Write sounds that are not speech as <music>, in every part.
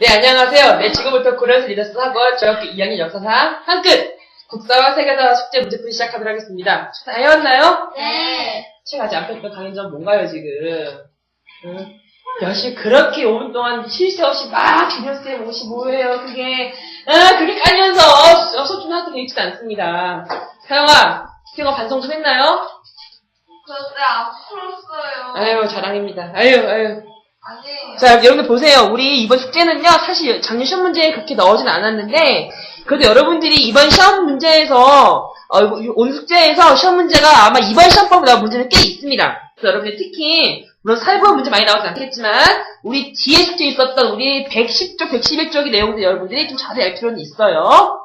네, 안녕하세요. 네, 지금부터 고려에서 리더스 학원 저학교 2학년 역사사 한끝 국사와 세계사 숙제 문제풀이 시작하도록 하겠습니다. 다 해왔나요? 네. 책 아직 안 폈던 강의점 뭔가요, 지금? 응? 역시 그렇게 5분 동안 쉴 새 없이 막 기념쌤 옷이 뭐예요, 그게. 아, 그게 깔면서 소중하게 되어 있지도 않습니다. 사영아, 스팅어 반성 좀 했나요? 그때 안 풀었어요. 아유, 자랑입니다. 아유, 아유. 자, 여러분들 보세요. 우리 이번 숙제는요, 사실 작년 시험 문제에 그렇게 넣어진 않았는데, 그래도 여러분들이 이번 시험 문제에서, 어, 오늘 숙제에서 시험 문제가 아마 이번 나온 문제는 꽤 있습니다. 그래서 여러분들 특히, 물론 사회부학 문제 많이 나오진 않겠지만, 우리 뒤에 숙제에 있었던 우리 110쪽, 111쪽의 내용들 여러분들이 좀 자세히 알 필요는 있어요.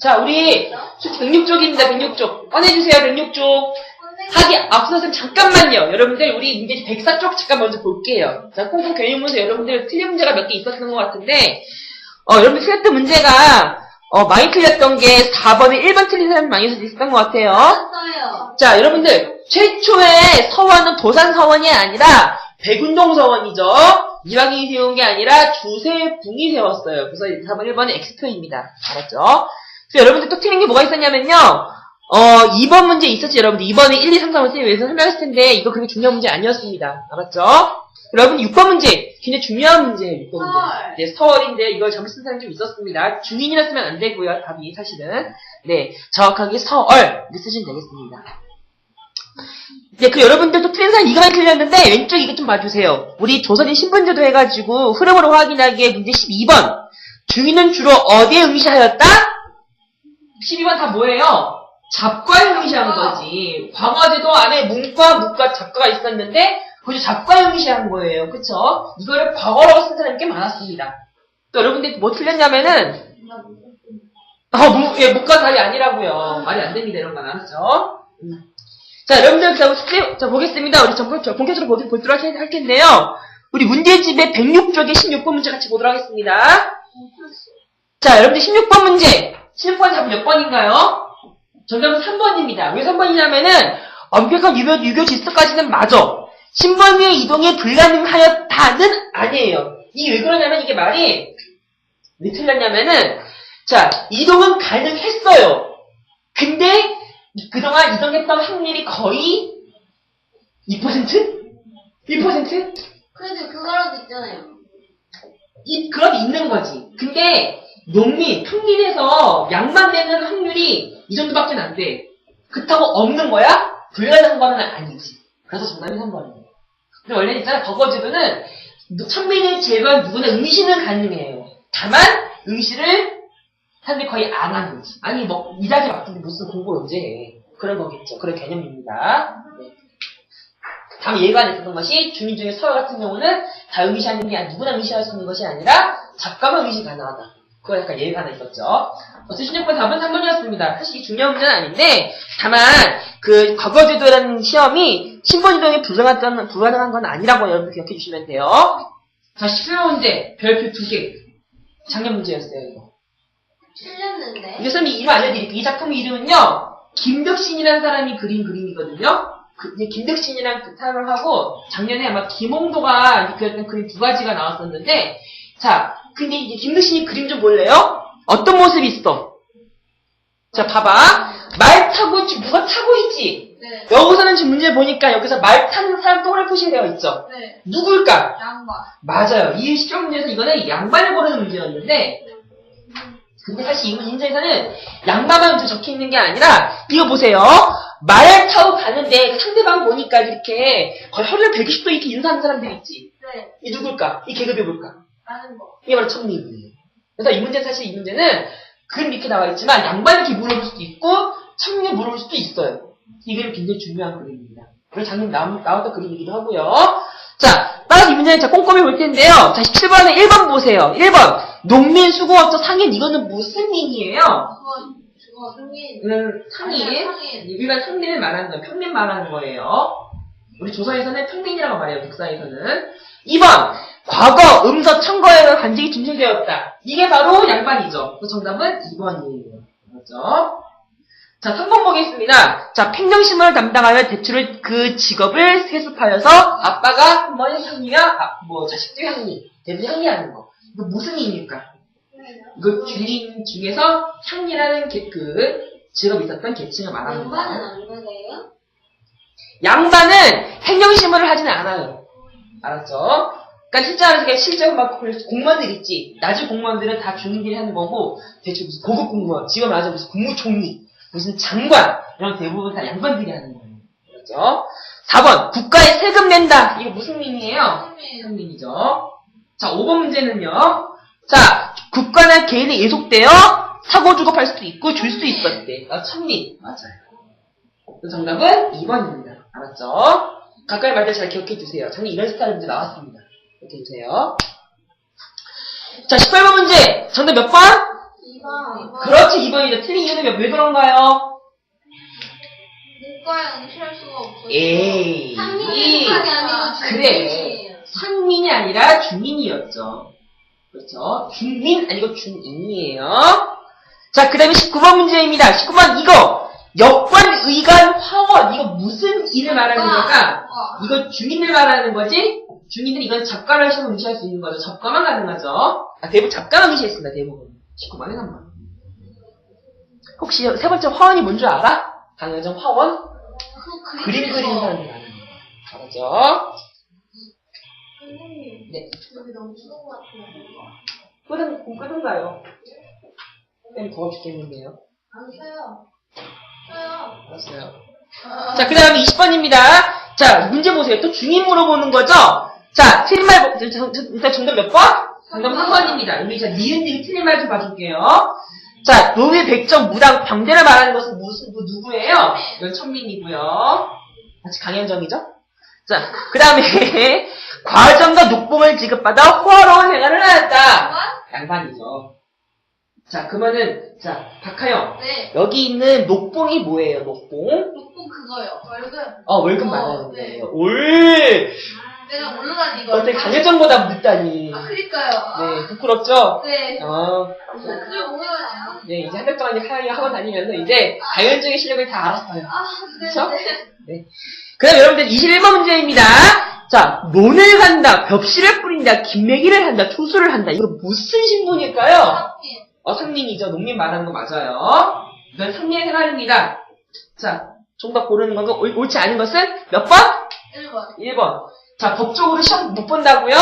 자, 우리 숙제 106쪽입니다, 106쪽. 꺼내주세요, 106쪽. 하기 앞서서 잠깐만요. 여러분들 우리 문제지 104 쪽 잠깐 먼저 볼게요. 자, 콩콩 개념문서 여러분들 틀린 문제가 몇 개 있었던 것 같은데 어, 여러분들 틀렸던 문제가 어, 많이 틀렸던 게 4번에 1번 틀린 사람이 많이 있었던 것 같아요. 풀었어요. 자, 여러분들 최초의 서원은 도산 서원이 아니라 백운동 서원이죠. 이왕이 세운 게 아니라 주세붕이 세웠어요. 그래서 4번 1번은 X표입니다. 알았죠? 그래서 여러분들 또 틀린 게 뭐가 있었냐면요. 어, 2번 문제 있었지, 여러분들. 2번에 1, 2, 3, 4번 쌤이 위해서 설명했을 텐데, 이거 그렇게 중요한 문제 아니었습니다. 알았죠? 여러분, 6번 문제. 굉장히 중요한 문제예요, 6번 문제. 네, 서월인데, 이걸 잘못 쓴 사람이 좀 있었습니다. 중인이라 쓰면 안 되고요, 답이 사실은. 네, 정확하게 서얼. 이렇게 쓰시면 되겠습니다. 네, 그 여러분들도 틀린 사람 이거만 틀렸는데, 왼쪽 이거 좀 봐주세요. 우리 조선인 신분제도 해가지고, 흐름으로 확인하기에 문제 12번. 중인은 주로 어디에 응시하였다? 12번 다 뭐예요? 잡과에 응시한 거지. 광화제도 안에 문과, 무과, 잡과가 있었는데, 그저 잡과에 응시한 거예요. 그쵸? 이거를 과거라고 쓴 사람이 꽤 많았습니다. 또 여러분들 뭐 틀렸냐면은, 아, 무, 예, 무과 답이 아니라고요. 말이 안 됩니다, 이런 건 알았죠? 음. 자, 여러분들, 자, 숙제, 자, 보겠습니다. 우리 전, 저, 본격적으로 보기, 보도록 할, 할 텐데요. 우리 문제집의 106쪽에 16번 문제 같이 보도록 하겠습니다. 자, 여러분들 16번 문제. 16번 답은 몇 번인가요? 정답은 3번입니다. 왜 3번이냐면은, 엄격한 유교, 유교 질서까지는 맞아. 신번위의 이동이 불가능하였다는 아니에요. 이게 왜 그러냐면 이게 말이 왜 틀렸냐면은 자 이동은 가능했어요. 근데 그동안 이동했던 확률이 거의 2%? 1%? 그래도 그거라도 있잖아요. 이, 그건 있는 거지. 근데 농민, 평민에서 양만 되는 확률이 이 정도밖에 안 돼. 그렇다고 없는 거야? 불가능한 거는 아니지. 그래서 정답이 3번이에요. 근데 원래 있잖아, 버거지도는 천민의 제발 누구나 응시는 가능해요. 다만 응시를 사람들이 거의 안 하는 거지. 아니 뭐 일하기 바쁜데 무슨 공부를 언제 해. 그런 거겠죠. 그런 개념입니다. 네. 다음 안 했던 것이 주민 중에 서울 같은 경우는 다 응시하는 게 아니- 누구나 응시할 수 있는 것이 아니라 작가만 응시 가능하다. 그거 약간 예가 하나 있었죠. 어쨌든 16번 답은 3번이었습니다. 사실 이게 중요한 문제는 아닌데 다만 그 과거제도라는 시험이 신분이동이 불가능한, 불가능한 건 아니라고 여러분 기억해 주시면 돼요. 자, 10회 문제 별표 2개. 작년 문제였어요. 이거. 틀렸는데. 이제 선생님이 이름 알려드릴게요. 이 작품 이름은요, 김덕신이라는 사람이 그린 그림이거든요. 그, 김덕신이랑 그 사람을 하고, 작년에 아마 김홍도가 그렸던 그림 두 가지가 나왔었는데, 자, 근데 이제 김덕신이 그림 좀 볼래요? 어떤 모습이 있어? 자, 봐봐. 말 타고, 지금 누가 타고 있지? 네. 여기서는 지금 문제 보니까 여기서 말 타는 사람 동그랗게 표시되어 있죠? 네. 누굴까? 양반. 맞아요. 이 시험 문제에서 이거는 양반을 고르는 문제였는데, 근데 사실 이 문제에서는 양반만 좀 적혀 있는 게 아니라, 이거 보세요. 말을 타고 가는데 상대방 보니까 이렇게 거의 허리를 120도 이렇게 인사하는 사람들 있지. 네. 이 누굴까? 이 계급이 뭘까? 이게 바로 천민이에요. 그래서 이 문제 사실 이 문제는 그림 이렇게 나와 있지만 양반 이렇게 물어볼 수도 있고 천민이 물어볼 수도 있어요. 이 그림 굉장히 중요한 그림입니다. 그리고 작년 나, 나왔던 그림이기도 하고요. 자, 따라서 이 문제는 자 꼼꼼히 볼 텐데요. 자, 17번에 1번 보세요. 1번. 농민 수고업자 상인 이거는 무슨 민이에요? 승인. 음, 상인. 아니야, 상인. 일반 상민을 말하는 거예요. 평민 말하는 거예요. 우리 조선에서는 평민이라고 말해요. 북사에서는. 2번. 과거, 음서, 청거에 관직이 중심되었다. 이게 바로 양반이죠. 그 정답은 2번이에요. 그렇죠? 자, 3번 보겠습니다. 자, 팽정심을 담당하여 대출을 그 직업을 세습하여서 아빠가 한번 향리야, 아, 뭐, 자식도 향리, 대부 향리하는 거. 이거 무슨 의미입니까? 이거 주인 중에서 향리라는 게, 그 직업이 있었던 계층을 말합니다. 양반은 안 그래요? 양반은 행정심문을 하지는 않아요. 알았죠? 그러니까 실제로 그냥 실제로 막 공무원들 있지. 낮은 공무원들은 다 중인들이 하는 거고 대충 무슨 고급 공무원, 지금 맞아 무슨 국무총리, 무슨 장관 이런 대부분 다 양반들이 하는 거예요. 그렇죠? 4번 국가에 세금 낸다. 이거 무슨 의미예요? 상민이죠. 자, 5번 문제는요. 자, 국가나 개인에 예속되어 사고 주고팔 수도 있고 줄 수 있었대. 아, 천민. 맞아요. 그 정답은 2번입니다. 알았죠? 가까이 말때잘 기억해 주세요. 작년 이런 스타일 문제 나왔습니다. 이렇게 해주세요. 자, 18번 문제. 정답 몇 번? 2번. 그렇지, 2번이죠. 틀린 이유는 몇, 왜 그런가요? 문과에 응시할 수가 없어요. 에이. 상민이 아니고 그래. 상민이 아니라 중인이었죠. 그렇죠. 중민 아니고 중인이에요. 자, 그 다음에 19번 문제입니다. 19번 이거. 역관, 의관, 화원. 이거 무슨 일을 말하는 걸까? 과. 이거 중인을 말하는 거지? 중인은 이건 잡과를 시험 응시할 수 있는 거죠. 잡과만 가능하죠. 아, 대부분 잡과만 응시했습니다. 대부분. 19번에 3번. 혹시 세 번째 화원이 뭔 줄 알아? 강현정 화원? 그 그림 그리는 사람들 많아요. 알았죠? 선생님. 네. 여기 너무 추운 것 같아요. 공 끄든가요? 쌤 더워 죽겠는데요. 안 써요. 알았어요. 자, 그 다음에 20번입니다. 자, 문제 보세요. 또 중인 물어보는 거죠? 자, 틀린 말, 일단 정답 몇 번? 정답 3번입니다. 우리 자, 니은들이 틀린 말 좀 봐줄게요. 자, 노회, 백정, 무당, 병대를 말하는 것은 무슨, 뭐, 누구예요? 이건 천민이고요. 같이 강현정이죠? 자, 그 다음에, <laughs> 과정과 녹봉을 지급받아 호화로운 생활을 하였다. 양반이죠. 자, 그러면은, 자, 박하영. 네. 여기 있는 녹봉이 뭐예요, 녹봉? 녹봉 그거요. 월급. 어, 월급 어, 말하는 네. 거예요. 올! 내가 모르다니 이거. 어떻게 강혜정보다 묻다니. 아, 그니까요. 네, 부끄럽죠? 네. 어, 그걸 모르다니요? 네, 이제 한 달 동안 이제 하영이 학원 다니면서 이제 강현정의 실력을 다 알았어요. 아, 네. 그쵸? 네. 그 다음 여러분들 21번 문제입니다. 자, 논을 한다, 벽실을 뿌린다, 김매기를 한다, 초수를 한다. 이거 무슨 신분일까요? 상민. 어, 상민이죠. 농민 말하는 거 맞아요. 이건 상민의 생활입니다. 자, 정답 고르는 건가? 옳- 옳지 않은 것은 몇 번? 1번. 1번. 자, 법적으로 시험 못 본다고요?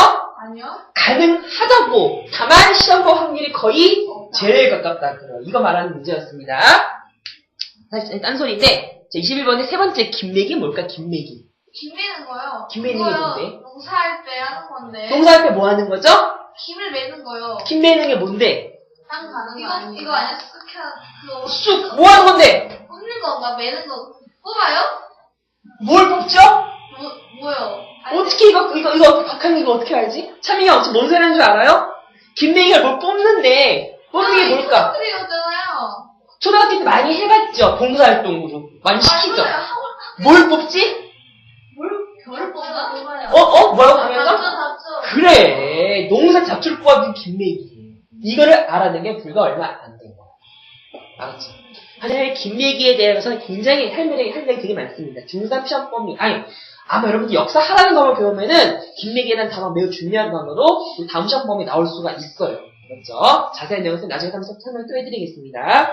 아니요. 가능하다고. 다만 시험 볼 확률이 거의 없다. 제일 가깝다. 그래요. 이거 말하는 문제였습니다. 사실 딴소리인데, 자, 21번의 세 번째 김매기 뭘까? 김매기. 김매는 거요. 김매는 게. 뭔데? 농사할 때 하는 건데. 동사할 때 뭐 하는 거죠? 김을 매는 거요. 김 매는 게 뭔데? 땅 가는 거? 이거 아니야? 쓱 그거 쑥! 뭐 하는 건데? 뽑는 건가? 매는 거. 뽑아요? 뭘 뽑죠? 뭐, 뭐요? 아니, 어떻게 이거, 이거, 이거, 박한이 이거 어떻게 알지? 참이가 어떻게 뭔 소리 하는 줄 알아요? 김매기가 뭘 뽑는데, 뽑는 게 뭘까? 그리였잖아요. 초등학교 때 많이 해봤죠? 봉사활동으로. 많이 시키죠? 아, 뭘 뽑지? 뭘, 별을 뽑나? 어, 어? 뭐라고 하면서? 답죠, 답죠. 그래. 농사 잡초를 뽑아준 김매기. 이거를 알아낸 게 불과 얼마 안 된 거야. 알았죠? 하지만 김매기에 대해서는 굉장히 할 말이, 할 말이 되게 많습니다. 중3 시험 범위. 아니, 아마 여러분들 역사 하라는 것만 배우면은 김매기에 대한 단어 매우 중요한 단어로 우리 다음 시험 범위 나올 수가 있어요. 그렇죠? 자세한 내용은 나중에 한번 설명 또 해드리겠습니다.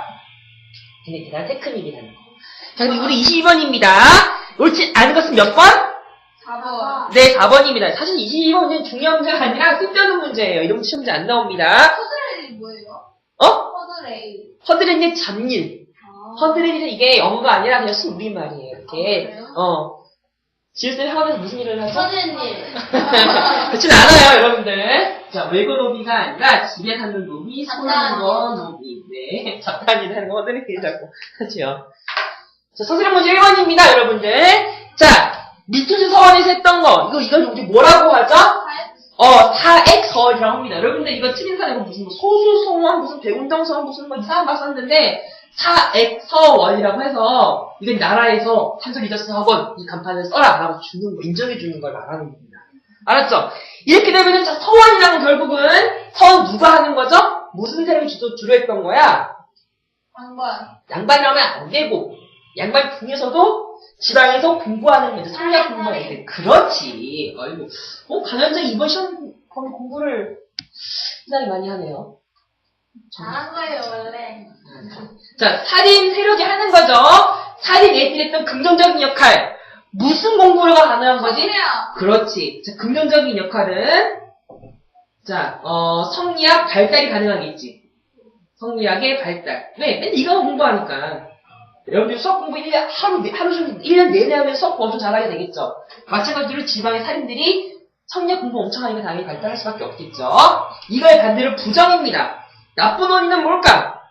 근데 대단한 테크닉이라는 거. 자, 그럼 우리 22번입니다. 옳지 않은 것은 몇 번? 4번. 네, 4번입니다. 사실 22번은 중요한 문제가 아니라 쓸데없는 문제예요. 이런 시험 문제 안 나옵니다. 어? 허드레일. 허드렛의 잡일. 아. 허드렛은 이게 영어가 아니라 그냥 우리말이에요. 이렇게. 아? 어. 지우쌤 학원에서 무슨 일을 하죠? 선생님. <laughs> 그렇진 않아요, 여러분들. 자, 외고 노비가 아니라 집에 사는 노비, 소는 잡다니. 거 노비. 네. <laughs> 하는 거 자꾸 하죠. <laughs> 자, 서술형 문제 1번입니다, 여러분들. 자, 미투스 서원에서 했던 거. 이거, 이걸 우리 뭐라고 하죠? 어, 사액서이라고 합니다. 여러분들 이거 이거 무슨 뭐 소수소원, 무슨 백운동서원, 무슨 뭐 이상한 거 썼는데 사액서원이라고 해서 이건 나라에서 탄소 리더스 학원 이 간판을 써라 라고 주는 거, 인정해 주는 걸 말하는 겁니다. 알았죠? 이렇게 되면은 자, 서원이라는 결국은 서원 누가 하는 거죠? 무슨 셈을 주로, 주로 했던 거야? 양반. 양반이라면 안 되고 양반 중에서도 지방에서 공부하는 애들, 성리학 공부하는 애들. 그렇지. 아이고, 어, 간현장 이번 시험 거의 공부를 굉장히 많이 하네요. 잘한 거예요, 원래. 자, 살인 세력이 하는 거죠. 살인 애들이 했던 긍정적인 역할. 무슨 공부가 가능한 거지? 성리야. 그렇지. 자, 긍정적인 역할은 자, 어, 성리학 발달이 가능하겠지. 성리학의 발달. 왜? 맨날 이거 공부하니까. 여러분들 수학 공부 1년, 하루, 내- 하루 중 1년 내내 하면 수학 공부 엄청 잘하게 되겠죠. 마찬가지로 지방의 살인들이 성리학 공부 엄청 하니까 당연히 발달할 수밖에 없겠죠. 이거의 반대로 부정입니다. 나쁜 원인은 뭘까?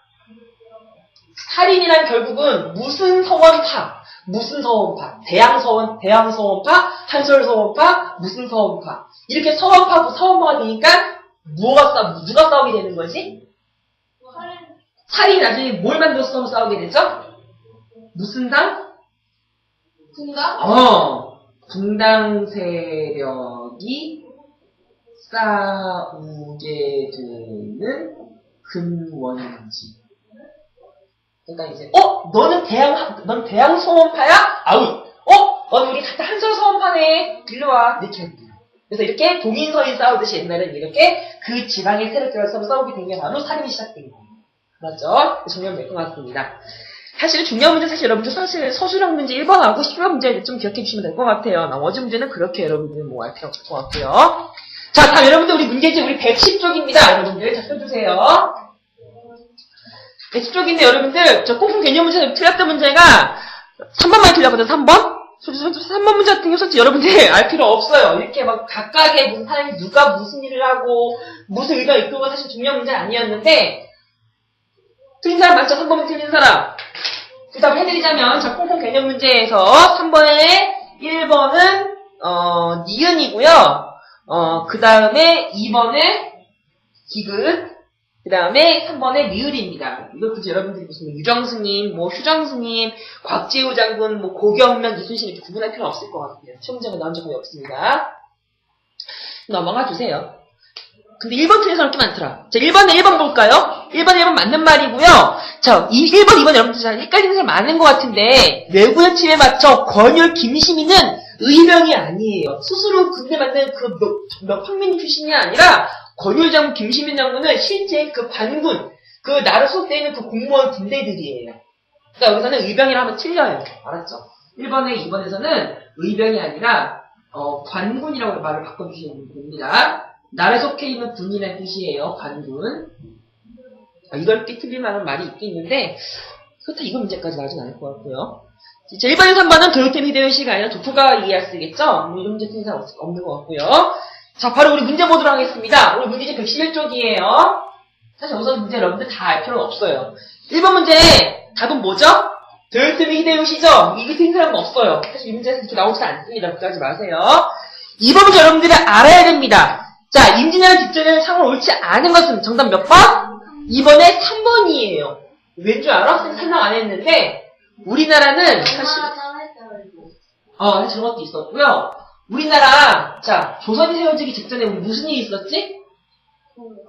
살인이란 결국은 무슨 서원파, 무슨 서원파, 대양서원, 대양서원파, 한설서원파, 무슨 서원파. 이렇게 서원파고 서원파가 되니까 뭐가 싸, 누가 싸우게 되는 거지? 살인이 나중에 뭘 만들어서 싸우게 되죠? 무슨 당? 군가? 어, 분당 세력이 싸우게 되는 근원인지. 그러니까 이제, 어, 너는 대양, 넌 대양 소원파야? 아우, 어, 너는 우리 같은 한솔 소원파네. 일로 와. 이렇게 합니다. 그래서 이렇게 동인서인 싸우듯이 옛날엔 이렇게 그 지방의 세력들과 싸우게 된 게 바로 살인이 시작된 거예요. 맞죠? 정리하면 될 것 같습니다. 사실 중요한 문제 사실 여러분들 사실 서술형 문제 1번하고 10번 문제 좀 기억해 주시면 될 것 같아요. 나머지 문제는 그렇게 여러분들 뭐 할 필요 없을 것 같고요. 자, 다음 여러분들 우리 문제집 우리 110쪽입니다. 여러분들 자 써주세요. 110쪽인데 여러분들 저 꽁fu 개념 문제 틀렸던 문제가 3번만 틀렸거든요. 3번? 3번 문제 같은 경우 솔직히 여러분들 <laughs> 알 필요 없어요. 이렇게 막 각각의 무슨 사람이 누가 무슨 일을 하고 무슨 의도가 있고가 사실 중요한 문제 아니었는데 틀린 사람 맞죠? 3번은 틀린 사람. 대답을 해드리자면 저 콩콩 개념 문제에서 3번에 1번은 어, 니은이고요. 어, 그 다음에 2번에 기긋, 그 다음에 3번에 리을입니다. 이거 굳이 여러분들이 무슨 유정스님, 뭐 휴정스님, 곽지우 장군, 뭐 고경명, 이순신 이렇게 구분할 필요 없을 것 같아요. 시험 문제가 나온 적이 없습니다. 넘어가 주세요. 근데 1번 틀린 사람 꽤 많더라. 자, 1번에 1번 볼까요? 1번에 1번 맞는 말이고요. 자, 이 1번, 2번 여러분들 잘 헷갈리는 사람 많은 것 같은데, 외구의 침에 맞춰 권율 김시민은 의병이 아니에요. 스스로 군대 만든 그 몇, 몇 평민 출신이 아니라, 권율 장군, 김시민 장군은 실제 그 반군, 그 나라 소속되어 있는 그 공무원 군대들이에요. 그러니까 여기서는 의병이라 하면 틀려요. 알았죠? 1번에 2번에서는 의병이 아니라, 어, 관군이라고 말을 바꿔주시면 됩니다. 나라에 속해 있는 군이라는 뜻이에요, 관군. 아, 이걸 삐틀릴 만한 말이 있긴 있는데, 그렇다 이거 문제까지 나오진 않을 것 같고요. 자, 1번에 3번은 도요토미 히데요시가 아니라 도쿠가 이해할 쓰겠죠? 뭐 이런 문제 틀린 사람 없- 없는 것 같고요. 자, 바로 우리 문제 보도록 하겠습니다. 오늘 문제집 111쪽이에요. 사실 우선 문제 여러분들 다 알 필요는 없어요. 1번 문제 답은 뭐죠? 도요토미 히데요시죠? 이거 틀린 사람은 없어요. 사실 이 문제에서 이렇게 나오지 않습니다. 걱정하지 마세요. 2번 문제 여러분들이 알아야 됩니다. 자, 임진왜란 직전에는 상을 옳지 않은 것은 정답 몇 번? 2번에 3번이에요. 왠 줄 알아? 설명 안 했는데 우리나라는 사실 어 그런 것도 있었고요. 우리나라 자 조선이 세워지기 직전에 무슨 일이 있었지?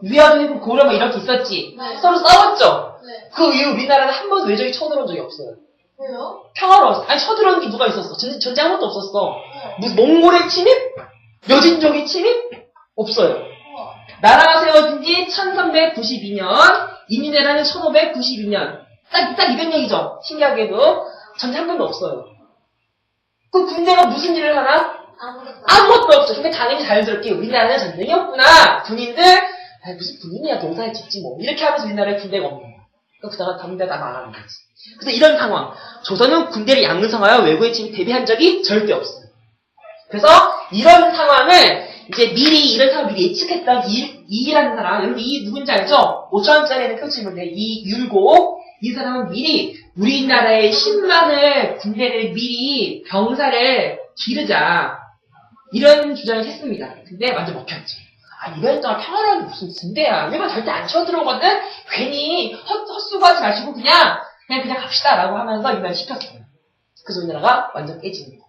위화도 해고 고려 막 이렇게 있었지. 네. 서로 싸웠죠. 네. 그 이후 우리나라는 한 번도 외적이 쳐들어온 적이 없어요. 왜요? 평화로웠어. 아니 쳐들어온 게 누가 있었어? 전, 전쟁 한 번도 없었어. 네. 무슨 몽골의 침입? 여진족의 침입? 없어요. 나라가 세워진 지 1392년, 임진왜란은 1592년. 딱, 딱 200년이죠. 신기하게도. 전쟁 한 번도 없어요. 그 군대가 무슨 일을 하나? 아무것도 아무것도 없죠. 근데 당연히 자연스럽게 우리나라는 전쟁이 없구나. 군인들, 아, 무슨 군인이야. 농사를 짓지 뭐. 이렇게 하면서 우리나라에 군대가 없는 거야. 그러다가 군대가 다 망하는 거지. 그래서 이런 상황. 조선은 군대를 양성하여 외국의 침입 대비한 적이 절대 없어요. 그래서 이런 상황을 이제 미리 이런 상황을 미리 예측했던 이, 이라는 사람, 여러분 이 누군지 알죠? 5천원짜리는 펼치는데 이 율고 이 사람은 미리 우리나라의 10만을 군대를 미리 병사를 기르자 이런 주장을 했습니다. 근데 완전 먹혔죠. 아, 이번 동안 게 무슨 군대야. 일본 절대 안 쳐들어오거든? 괜히 헛, 헛수고하지 마시고 그냥, 그냥, 그냥 갑시다. 라고 하면서 이날 시켰어요. 그래서 우리나라가 완전 깨집니다.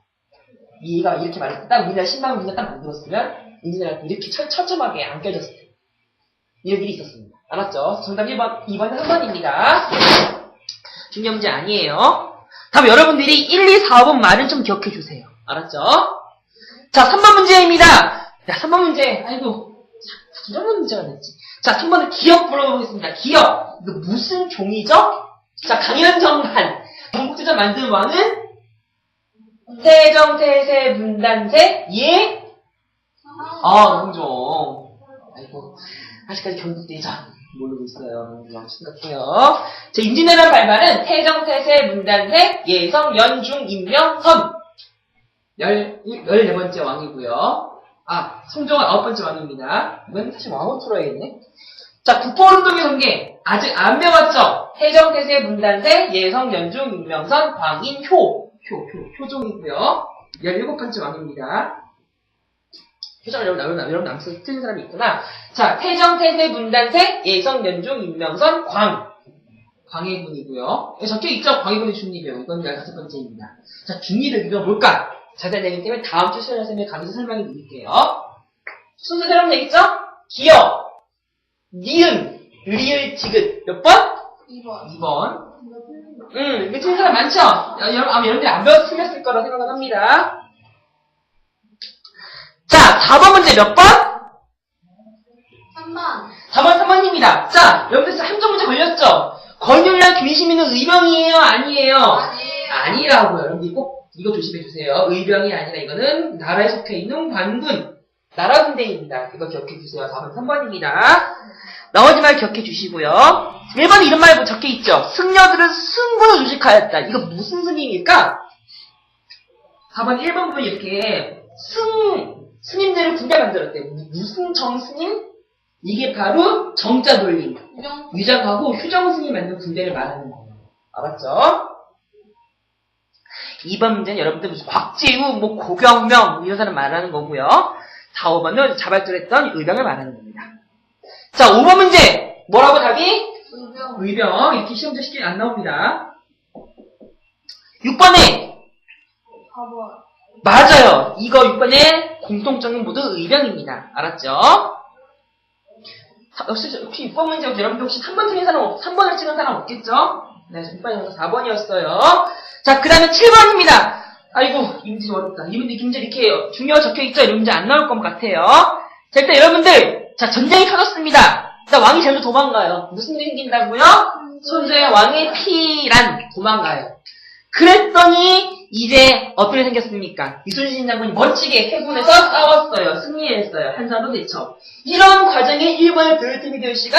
이가 이렇게 딱 우리나라 10만 원딱 만들었으면, 우리나라가 이렇게 처, 처참하게 안 깨졌을 때. 이런 일이 있었습니다. 알았죠? 정답 1번, 2번, 3번입니다. 중요한 문제 아니에요. 다음 여러분들이 1, 2, 4, 5번 말은 좀 기억해 주세요. 알았죠? 자, 3번 문제입니다. 야, 3번 문제. 아이고, 자, 이런 문제가 됐지. 자, 3번은 기억 물어보겠습니다. 기억. 이거 무슨 종이죠? 자, 강연정한. 전국대전 만든 왕은 세정태세 문단세 예? 아, 농종. 아이고, 아직까지 경국대전 모르고 있어요. 너무 심각해요. 자, 임진왜란 발발은 태정태세 문단세 예성 연중 임명 선. 열, 14번째 왕이고요. 아, 성종은 9번째 왕입니다. 이건 사실 왕으로 풀어야겠네. 자, 국포운동의 전개. 아직 안 배웠죠? 태정태세 문단세 예성 연중 임명선 광인 효. 효, 효, 효종이고요. 17번째 왕입니다. 효정 여러분, 여러분, 여러분 남수 틀린 사람이 있구나. 자, 태정 태세 문단세 예성 연중 임명선 광. 광해 군이고요. 여기 적혀 있죠? 광해 군의 중립이요. 이건 15번째입니다. 자, 중립의 의미가 뭘까? 자세한 얘기 때문에 다음 주 수련회 선생님이 강의에서 설명해 드릴게요. 순서대로 되겠죠? 기억, 니은, 리을, 지긋. 몇 번? 2번. 2번. 음, 이게 틀린 사람 많죠? 야, 여러분, 아마 여러분들이 안 배워서 틀렸을 거라 생각을 합니다. 자, 4번 문제 몇 번? 3번. 4번, 3번입니다. 자, 여러분들 함정 문제 걸렸죠? 권율이랑 김시민은 의병이에요? 아니에요? 아니에요. 아니라고요. 여러분들 꼭 이거 조심해 주세요. 의병이 아니라 이거는 나라에 속해 있는 관군, 나라 군대입니다. 이거 기억해 주세요. 4번, 3번입니다. 나머지 말 기억해 주시고요. 1번에 이런 말 적혀 있죠. 승려들은 승부를 유직하였다. 이거 무슨 승입니까? 4번, 1번 부분 이렇게 승, 스님들을 군대 만들었대요. 무슨 정 스님? 이게 바로 정자 돌림. 유정. 유장하고 휴정승이 만든 군대를 말하는 거예요. 알았죠? 2번 문제는 여러분들 무슨 곽재우, 뭐 고경명 이런 사람 말하는 거고요. 4, 5번은 자발절했던 의병을 말하는 겁니다. 자, 5번 문제 뭐라고 답이? 의병. 의병 이렇게 시험도 쉽게 안 나옵니다. 6번에 4번. 맞아요. 이거 6번에 공통점은 모두 의병입니다. 알았죠? 사- 역시, 혹시 6번 문제 여러분들 혹시 3번 틀린 사람, 없, 3번을 찍은 사람 없겠죠? 네, 6번이 4번이었어요. 자, 그 다음에 7번입니다. 아이고, 이 문제 어렵다. 이 문제, 이 문제 이렇게 중요한 적혀 있죠? 이 문제 안 나올 것 같아요. 자, 일단 여러분들, 자, 전쟁이 터졌습니다. 일단 왕이 먼저 도망가요. 무슨 일이 생긴다고요? 손자의 왕의 피란 도망가요. 그랬더니 이제 어떻게 생겼습니까? 이순신 장군이 멋지게 해군에서 싸웠어요. 승리했어요. 한산도 대처. 이런 과정에 일본의 도요토미 도요시가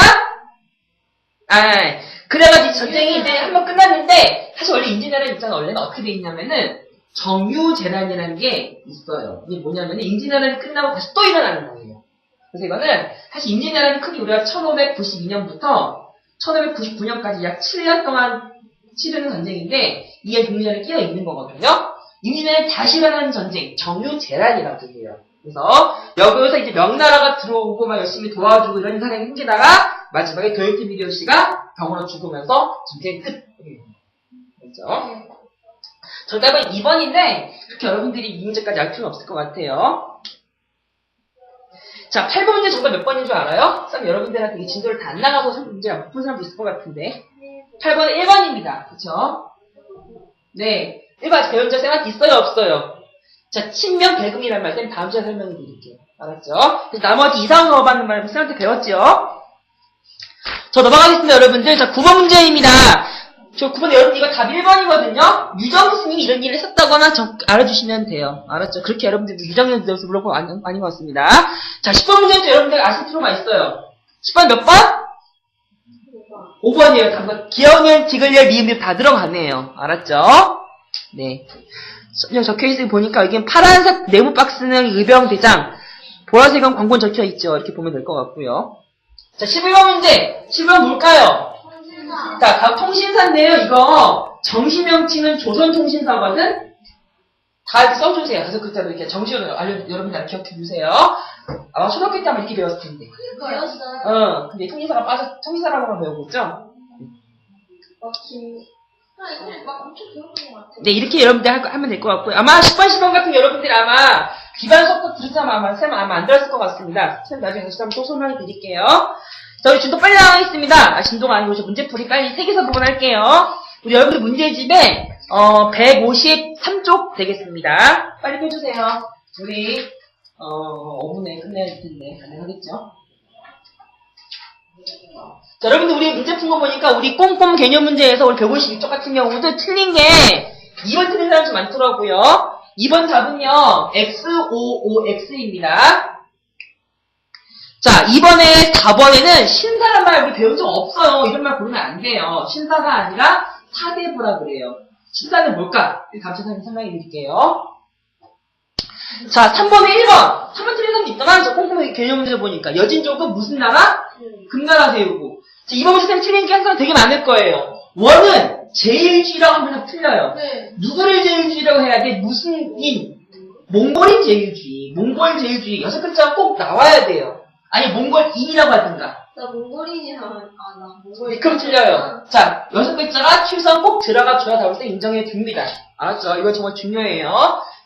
아 그래가지고 전쟁이 이제 한번 끝났는데 사실 원래 임진왜란 입장은 원래는 어떻게 돼 있냐면은 정유재난이라는 게 있어요. 이게 뭐냐면은 임진왜란이 끝나고 다시 또 일어나는 거예요. 그래서 이거는 사실 임진왜란이 크게 우리가 1592년부터 1599년까지 약 7년 동안 치르는 전쟁인데 이에 국민연을 끼어 있는 거거든요. 임진왜란이 다시 일어나는 전쟁, 정유재란이라고 해요. 그래서 여기서 이제 명나라가 들어오고 막 열심히 도와주고 이런 사람이 생기다가 마지막에 도요토미 히데요시가 병으로 죽으면서 전쟁 끝. 그렇죠? 정답은 2번인데 그렇게 여러분들이 이 문제까지 알 필요는 없을 것 같아요. 자, 8번 문제 정답 몇 번인 줄 알아요? 쌤 여러분들한테 이 진도를 다 안 나가서 문제 못푼 사람도 있을 것 같은데 8번은 1번입니다. 그쵸? 네. 1번 배운 적 쌤한테 있어요? 없어요? 자, 친명 배금이라는 말쌤 다음 주에 설명해 드릴게요. 알았죠? 그래서 나머지 이상한 거 받는 말 쌤한테 배웠죠? 저 넘어가겠습니다, 여러분들. 자, 9번 문제입니다. 저 9번 여러분 이거 답 1번이거든요. 유정스님이 이런 일을 했었다거나 저 알아주시면 돼요. 알았죠? 그렇게 여러분들 유정에 대해서 물어보고 아닌 것 같습니다. 자, 10번 문제는 또 여러분들 아실 필요가 있어요. 10번 몇 번? 5번이에요. 답은 기억년, 지글열, 리음이 다 들어가네요. 알았죠? 네. 여기 적혀있으니 보니까 여기 파란색 네모 박스는 의병 대장, 보라색은 광고 적혀있죠. 이렇게 보면 될 것 같고요. 자, 11번 문제. 11번 뭘까요? 통신사. 자, 통신사인데요. 이거 정시명칭은 조선통신사거든? 다 이렇게 써주세요. 그래서 그때로 이렇게 정식으로 알려, 여러분들 기억해 주세요. 아마 초등학교 때 아마 이렇게 배웠을 텐데. 그거였어요. 어, 근데 통신사가 빠져, 통신사라고만 배우고 있죠? 어, 김. 아, 막 엄청 배웠던 것 같아. 네, 이렇게 여러분들 하면 될 것 같고요. 아마 10번, 10번 같은 여러분들 아마 기반 수업도 들으면 아마 쌤 아마 안 들었을 것 같습니다. 쌤 나중에 다시 한번 또 설명해 드릴게요. 자, 우리 진도 빨리 나가겠습니다. 아, 진도가 아니고 저 문제풀이 빨리 세 개서 부분할게요. 우리 여러분들 문제집에 어, 153쪽 되겠습니다. 빨리 펴주세요. 우리 어, 5분에 끝내야 될 텐데 가능하겠죠? 자, 여러분들 우리 문제 푼 거 보니까 우리 꼼꼼 개념 문제에서 우리 152쪽 같은 경우도 틀린 게 2번 틀린 사람 좀 많더라고요. 2번 답은요, XOOX입니다. 자, 이번에 4번에는 신사란 말 우리 배운 적 없어요. 이런 말 부르면 안 돼요. 신사가 아니라 사대부라 그래요. 신사는 뭘까? 다음 시간에 설명해 드릴게요. 자, 3번에 1번. 3번 틀린 있더만, 저 꼼꼼하게 개념 문제 보니까. 여진족은 무슨 나라? 금나라 세우고. 자, 이번 문제 쌤 틀린 게 항상 되게 많을 거예요. 원은 제일주의라고 하면 틀려요. 네. 누구를 제일주의라고 해야 돼? 무슨 인? 몽골인 제일주의. 몽골 제일주의. 여섯 글자가 꼭 나와야 돼요. 아니, 몽골인이라고 하든가. 나 몽골인이라 아, 나 몽골인. 그럼 틀려요. 자, 여섯 글자가 최소한 꼭 들어가줘야 답을 때 인정해 줍니다. 알았죠? 이거 정말 중요해요.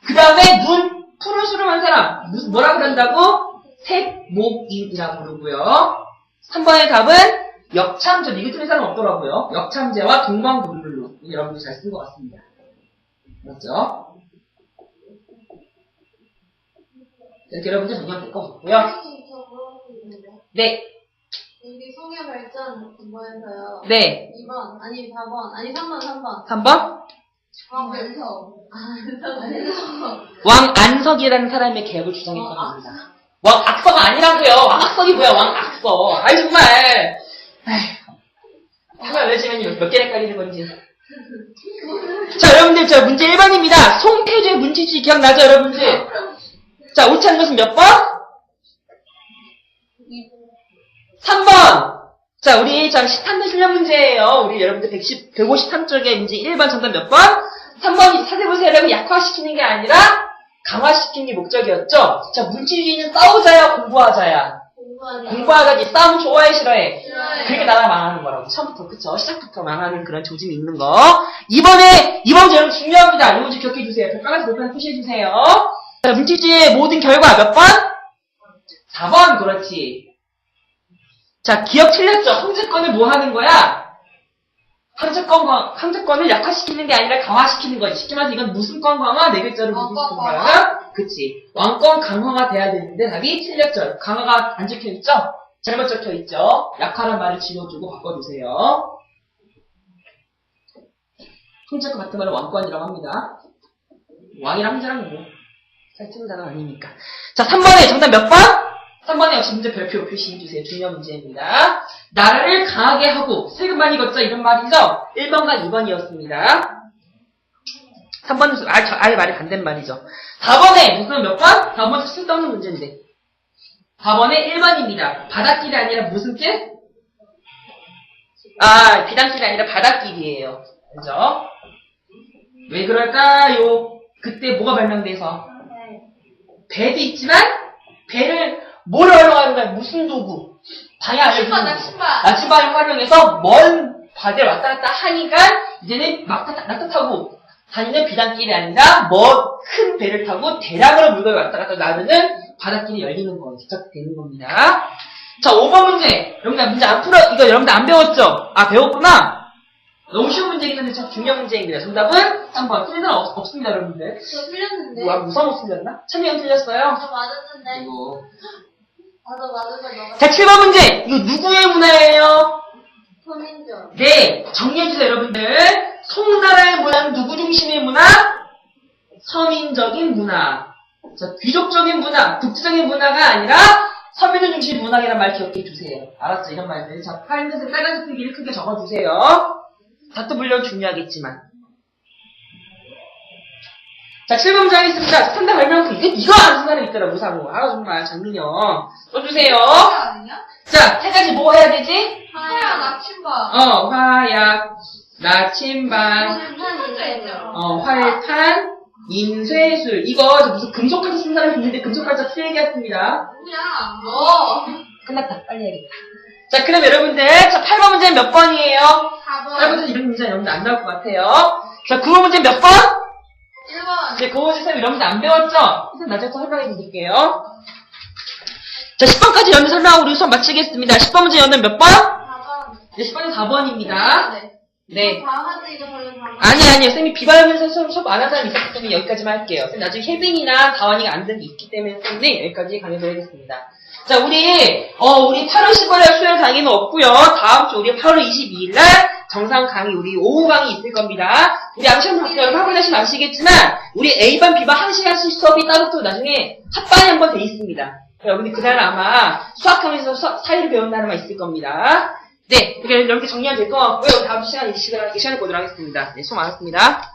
그 다음에 눈, 푸르스름한 사람. 무슨, 뭐라 그런다고? 색목인이라고 부르고요. 3번의 답은 역참제. 이게 틀린 사람 없더라고요. 역참제와 동방불룰루. 여러분들 잘 쓴 것 같습니다. 맞죠? 이렇게 여러분들 정리하면 될 것 같고요. 네, 우리 성의 발전 공부에서요. 네. 2번, 아니 4번, 아니 3번, 3번. 3번. 왕면서. 안서. 왕안석이라는 사람의 개혁을 주장했던 겁니다. 왕악서가 아니라고요. 왕악석이 뭐야, 왕악서. 아이, 정말. 에휴. 정말 열심히 몇 개를 깔리는 건지. 자, 여러분들, 저 문제 1번입니다. 송태주의 문치지 기억나죠, 여러분들? 자, 옳지 것은 몇 번? 3번! 자, 우리, 자, 13대 실력 문제예요. 우리 여러분들 110, 153쪽에 문제 1번 정답 몇 번? 3번이 사대부 세력을 약화시키는 게 아니라 강화시키는 게 목적이었죠? 자, 문치주의는 싸우자야, 공부하자야. 공부하자. 공부하자지, 싸움 좋아해, 싫어해? 싫어해. 그렇게 나라 망하는 거라고. 처음부터, 그쵸? 시작부터 망하는 그런 조짐이 있는 거. 이번에, 이번 문제 여러분 중요합니다. 이 문제 기억해 주세요. 빨간색 볼펜 표시해 주세요. 자, 문치주의의 모든 결과 몇 번? 4번, 그렇지. 자, 기억 틀렸죠? 황제권을 뭐 하는 거야? 황제권, 강- 황제권을 약화시키는 게 아니라 강화시키는 거지. 쉽게 말해서 이건 무슨 권 강화? 네 글자로 무슨 왕권 권 강화? 그치. 왕권 강화가 돼야 되는데 답이 틀렸죠. 강화가 안 적혀 있죠? 잘못 적혀 있죠? 약화란 말을 지워주고 바꿔주세요. 황제권 같은 말을 왕권이라고 합니다. 왕이랑 황제랑 뭐, 잘 틀린 단어 아니니까. 자, 3번에 정답 몇 번? 3번에 역시 문제 별표 표시해 주세요. 중요한 문제입니다. 나라를 강하게 하고 세금 많이 걷자 이런 말이죠. 1번과 2번이었습니다. 3번은 아, 저, 아예 말이 반대는 말이죠. 4번에 무슨 몇 번? 4번은 쓸데없는 문제인데. 4번에 1번입니다. 바닷길이 아니라 무슨 길? 아, 비단길이 아니라 바닷길이에요. 그죠? 왜 그럴까요? 그때 뭐가 발명돼서? 배도 있지만 배를 뭘 활용하는 거야? 무슨 도구? 방향 신발, 낚시발. 나침반을 활용해서 먼 바다를 왔다 갔다 하니까 이제는 막 타- 낙타 타고 다니는 비단길이 아니라 먼 큰 배를 타고 대량으로 물건을 왔다 갔다 나르는 바닷길이 열리는 거 시작되는 겁니다. 자, 5번 문제. 여러분들 문제 안 풀어, 이거 여러분들 안 배웠죠? 아, 배웠구나? 너무 쉬운 문제이긴 한데 참 중요한 문제입니다. 정답은 3번. 틀린 사람 없, 없습니다, 여러분들. 저 틀렸는데. 뭐야, 무성호 틀렸나? 참여형 틀렸어요? 저 맞았는데. 아이고. 자, 7번 문제. 이거 누구의 문화예요? 서민죠. 네, 정리해주세요, 여러분들. 송나라의 문화는 누구 중심의 문화? 서민적인 문화. 자, 귀족적인 문화, 국제적인 문화가 아니라 서민을 중심의 문화라는 말 기억해 주세요. 알았죠? 이런 말들. 자, 파란색, 빨간색 필기를 크게 적어주세요. 다또 물론 중요하겠지만. 자, 7번 문제 하겠습니다. 스탠다 발명품. 이거, 이거 안쓴 사람 있더라, 무상호. 아, 정말, 장민영. 써주세요. 아니야? 자, 세 가지 뭐 해야 되지? 하야 나침반. 어, 화약, 나침반, 죠 어, 활판, 인쇄술. 이거 저 무슨 금속까지 쓴 사람이 있는데 금속까지 틀리겠습니다. 뭐야? 뭐? 끝났다. 빨리 해야겠다. 자, 그럼 여러분들, 자, 8번 문제는 몇 번이에요? 4번. 8번 이런 문제 여러분들 안 나올 것 같아요. 자, 9번 문제 몇 번? 1번. 이제 9번 문제 여러분들 안 배웠죠? 선생님 나중에 또 설명해 드릴게요. 자, 10번까지 연습 설명하고 우리 수업 마치겠습니다. 10번 문제 연습 몇 번? 4번. 네, 10번은 4번입니다. 네. 네. 아니, 아니요. 쌤이 비발하면서 수업, 수업 안한 사람이 있었기 때문에 여기까지만 할게요. 쌤 나중에 혜빈이나 다원이가 안 되는 게 있기 때문에 쌤이 여기까지 강의드리겠습니다. 자, 우리, 어, 우리 8월 15일 수요일 강의는 없고요 다음 주 우리 8월 22일 날 정상 강의, 우리 오후 강의 있을 겁니다. 우리 암시험 여러분 확인하시면 아시겠지만, 우리 A반, B반 한 시간씩 수업이 따로 또 나중에 합반이 한 번 돼 있습니다. 여러분들 그날 아마 수학하면서 수학, 사회를 배우는 날만 있을 겁니다. 네, 이렇게 정리하면 될 것 같고요. 다음 시간 이 시간, 이 시간에 보도록 하겠습니다. 네, 수고 많았습니다.